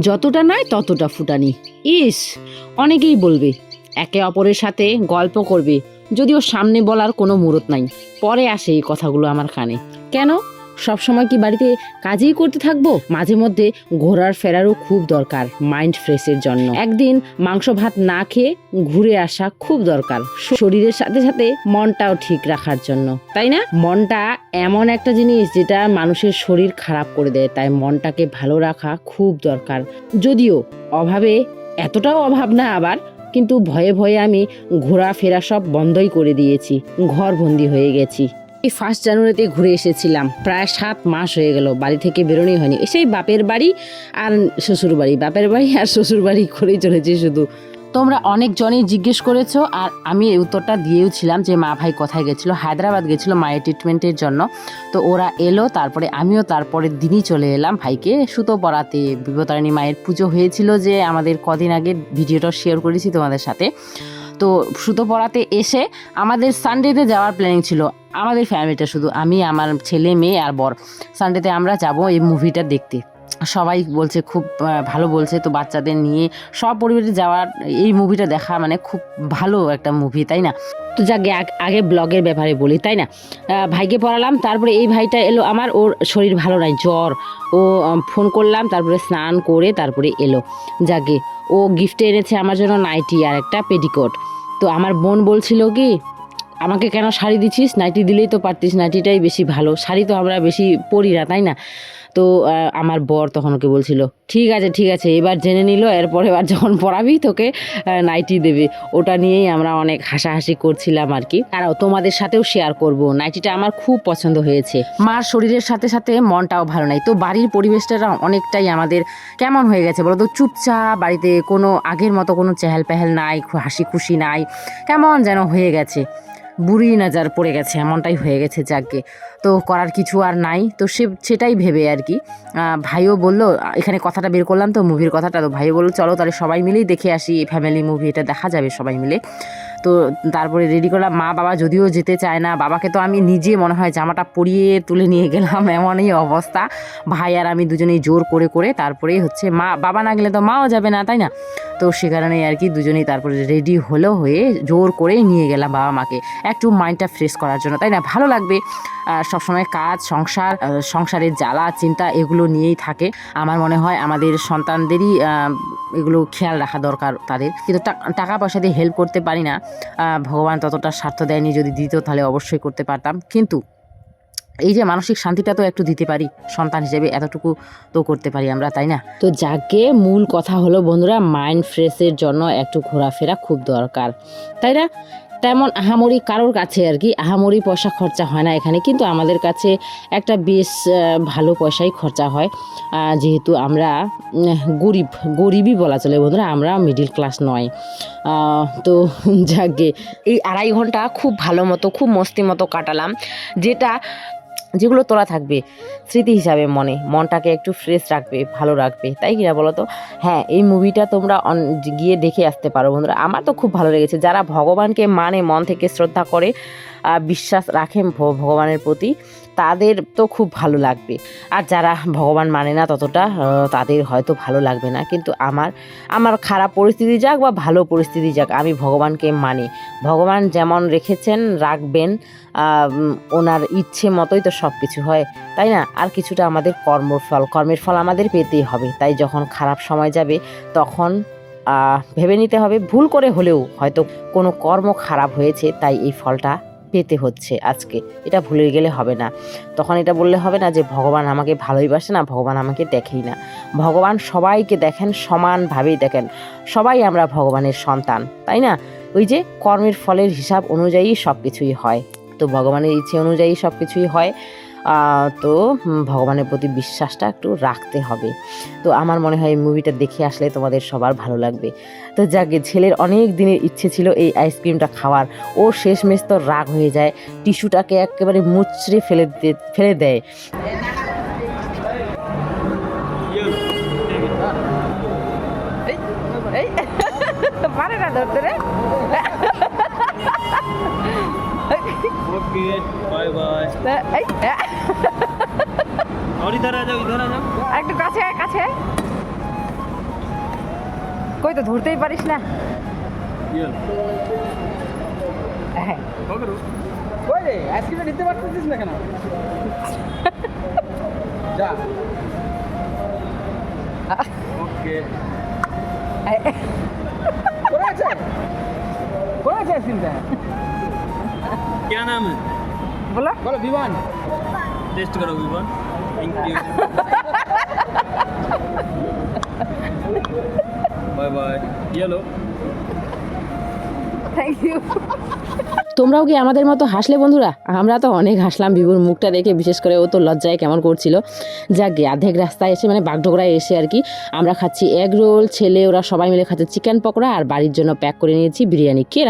যতটা নয় ততটা ফুটানি। ইস, অনেকেই বলবে, একে অপরের সাথে গল্প করবে, যদিও সামনে বলার কোনো মুরত নাই। পরে আসে এই কথাগুলো আমার কানে। কেন? সব সময় কি বাড়িতে কাজেই করতে থাকব? মাঝে মধ্যে ঘোরার ফেরারও খুব দরকার মাইন্ড ফ্রেশের জন্য। একদিন মাংস ভাত না খেয়ে ঘুরে আসা খুব দরকার, শরীরের সাথে সাথে মনটাও ঠিক রাখার জন্য। তাই না? মনটা এমন একটা জিনিস যেটা মানুষের শরীর খারাপ করে দেয়, তাই মনটাকে ভালো রাখা খুব দরকার। যদিও অভাবে এতটাও অভাব না আবার, কিন্তু ভয়ে ভয়ে আমি ঘোরাফেরা সব বন্ধই করে দিয়েছি, ঘরবন্দি হয়ে গেছি। এই ফার্স্ট জানুয়ারিতে ঘুরে এসেছিলাম। প্রায় সাত মাস হয়ে গেল, বাড়ি থেকে বেরোনোই হয়নি। সেই বাপের বাড়ি আর শ্বশুর বাড়ি। বাপের বাড়ি আর শ্বশুর বাড়ি করেই চলেছি শুধু। তোমরা অনেকজনই জিজ্ঞেস করেছ আর আমি এই উত্তরটা দিয়েও ছিলাম যে মা ভাই কোথায় গেছিল, হায়দ্রাবাদ গেছিল মায়ের ট্রিটমেন্টের জন্য। তো ওরা এলো, তারপরে আমিও তারপরের দিনই চলে এলাম ভাইকে। সুতো পড়াতে বিপতারিণী মায়ের পুজো হয়েছিল যে আমাদের কদিন আগে, ভিডিওটা শেয়ার করেছি তোমাদের সাথে। তো সুতো পড়াতে এসে আমাদের সানডেতে যাওয়ার প্ল্যানিং ছিল। আমাদের ফ্যামিলিটা শুধু আমি, আমার ছেলে, মেয়ে আর বর। সানডেতে আমরা যাব এই মুভিটা দেখতে। সবাই বলছে, খুব ভালো বলছে। তো বাচ্চাদের নিয়ে সব পরিবারে যাওয়ার এই মুভিটা দেখা মানে খুব ভালো একটা মুভি তাই না? তো যাকে, আগে ব্লগের ব্যাপারে বলি, তাই না? ভাইকে পড়ালাম, তারপরে এই ভাইটা এলো আমার, ওর শরীর ভালো নাই, জ্বর। ও ফোন করলাম, তারপরে স্নান করে তারপরে এলো। যাকে ও গিফটে এনেছে আমার জন্য নাইটি আর একটা পেটিকোট তো আমার বোন বলছিল কি, আমাকে কেন শাড়ি দিছিস নাইটি দিলেই তো পারতিস, নাইটিটাই বেশি ভালো। শাড়ি তো আমরা বেশি পরি না, তাই না? তো আমার বর তখন ওকে বলছিল, ঠিক আছে ঠিক আছে, এবার জেনে নিল, এরপরে এবার যখন পড়াবি তোকে নাইটি দেবে। ওটা নিয়েই আমরা অনেক হাসাহাসি করছিলাম আর কি। আর তোমাদের সাথেও শেয়ার করব, নাইটিটা আমার খুব পছন্দ হয়েছে। মার শরীরের সাথে সাথে মনটাও ভালো নাই, তো বাড়ির পরিবেশটা অনেকটাই আমাদের কেমন হয়ে গেছে বলো তো? চুপচাপ বাড়িতে কোনো আগের মতো কোনো চেহেল পেহেল নাই হাসি খুশি নাই, কেমন যেন হয়ে গেছে। বুড়ি নাজার পড়ে গেছে, এমনটাই হয়ে গেছে যাকে। তো করার কিছু আর নাই। তো সে, সেটাই ভেবে আর কি। ভাইও বলল, এখানে কথাটা বের করলাম তো, মুভির কথাটা। তো ভাইও বলল, চলো তাহলে সবাই মিলেই দেখে আসি এই ফ্যামিলি মুভি এটা দেখা যাবে সবাই মিলে। তো তারপরে রেডি করলাম, মা, বাবা যদিও যেতে চায় না, বাবাকে তো আমি নিজে মনে হয় জামাটা পরিয়ে তুলে নিয়ে গেলাম। এমনই অবস্থা। ভাই আর আমি দুজনেই জোর করে করে তারপরেই হচ্ছে, মা, বাবা না গেলে তো মাও যাবে না, তাই না? তো সে কারণেই আর কি দুজনেই তারপরে রেডি হলো হয়ে জোর করেই নিয়ে গেলাম বাবা মাকে। একটু মাইন্ডটা ফ্রেশ করার জন্য, তাই না? ভালো লাগবে। সবসময় কাজ, সংসার সংসারের জ্বালা, চিন্তা এগুলো নিয়েই থাকে। আমার মনে হয় আমাদের সন্তানদেরই এগুলো খেয়াল রাখা দরকার তাদের। কিন্তু টাকা পয়সা দিয়ে হেল্প করতে পারি না ভগবান ততটা স্বার্থ দেয়নি যদি দিত তাহলে অবশ্যই করতে পারতাম। কিন্তু এই যে মানসিক শান্তিটা তো একটু দিতে পারি, সন্তান হিসেবে এতটুকু তো করতে পারি আমরা, তাই না? তো যাকে মূল কথা হলো বন্ধুরা মাইন্ড ফ্রেশের জন্য একটু ঘোরাফেরা খুব দরকার, তাই না? তেমন আহামরি কারোর কাছে আর কি, আহামরি পয়সা খরচা হয় না এখানে, কিন্তু আমাদের কাছে একটা বেশ ভালো পয়সাই খরচা হয়। যেহেতু আমরা গরিব, গরিবই বলা চলে বন্ধুরা, আমরা মিডিল ক্লাস নয়। তো যাকে এই আড়াই ঘণ্টা খুব ভালো মতো, খুব মস্তি মতো কাটালাম, যেটা যেগুলো তোলা থাকবে স্মৃতি হিসাবে মনে, মনটাকে একটু ফ্রেশ রাখবে, ভালো রাখবে, তাই কিনা বলো তো হ্যাঁ এই মুভিটা তোমরা গিয়ে দেখে আসতে পারো বন্ধুরা। আমার তো খুব ভালো লেগেছে। যারা ভগবানকে মানে মন থেকে শ্রদ্ধা করে বিশ্বাস রাখেন ভগবানের প্রতি, তাদের তো খুব ভালো লাগবে। আর যারা ভগবান মানে না ততটা তাদের হয়তো ভালো লাগবে না। কিন্তু আমার আমার খারাপ পরিস্থিতি যাক বা ভালো পরিস্থিতি যাক, আমি ভগবানকে মানি। ভগবান যেমন রেখেছেন, রাখবেন ওনার ইচ্ছে মতোই তো সব কিছু হয়, তাই না? আর কিছুটা আমাদের কর্মফল কর্মের ফল আমাদের পেতেই হবে। তাই যখন খারাপ সময় যাবে, তখন ভেবে নিতে হবে, ভুল করে হলেও হয়তো কোনো কর্ম খারাপ হয়েছে, তাই এই ফলটা পেতে হচ্ছে আজকে। এটা ভুলে গেলে হবে না। তখন এটা বললে হবে না যে, ভগবান আমাকে ভালোই বাসে না, ভগবান আমাকে দেখেই না। ভগবান সবাইকে দেখেন, সমানভাবেই দেখেন। সবাই আমরা ভগবানের সন্তান, তাই না? ওই যে কর্মের ফলের হিসাব অনুযায়ী সব কিছুই হয়। তো ভগবানের ইচ্ছে অনুযায়ী সব কিছুই হয়। তো ভগবানের প্রতি বিশ্বাসটা একটু রাখতে হবে তো আমার মনে হয় এই মুভিটা দেখে আসলে তোমাদের সবার ভালো লাগবে তো যাকে ছেলের অনেক দিনের ইচ্ছে ছিল এই আইসক্রিমটা খাওয়ার ও শেষমেশ তো রাগ হয়ে যায় টিস্যুটাকে একেবারে মুচড়ে ফেলে ফেলে দেয় পারে না ধরতে রে ओके बाय बाय এই এ, और इधर आ जाओ इधर आ जाओ একটু কাছে আয়, কাছে আয়। কই তো ধরতেই পারিস না Yun. হ্যাঁ Okay, Oy, আইসক্রিমটা নিতে পারতেছিস না কেন যা ওকে কোথায় আছে কোথায় আছে আইসক্রিমটা क्या नाम है বলো बोलो विवान टेस्ट करो Vivaan thank you bye bye ये लो থ্যাংক ইউ তোমরাও কি আমাদের মতো হাসলে বন্ধুরা আমরা তো অনেক হাসলাম বিভুর মুখটা দেখে বিশেষ করে ও তো লজ্জায় কেমন করছিল যাক গে আধেক রাস্তায় এসে মানে বাগডোগরায় এসে আর কি আমরা খাচ্ছি এগ রোল ছেলে ওরা সবাই মিলে খাচ্ছে চিকেন পকোড়া আর বাড়ির জন্য প্যাক করে নিয়েছি বিরিয়ানি কে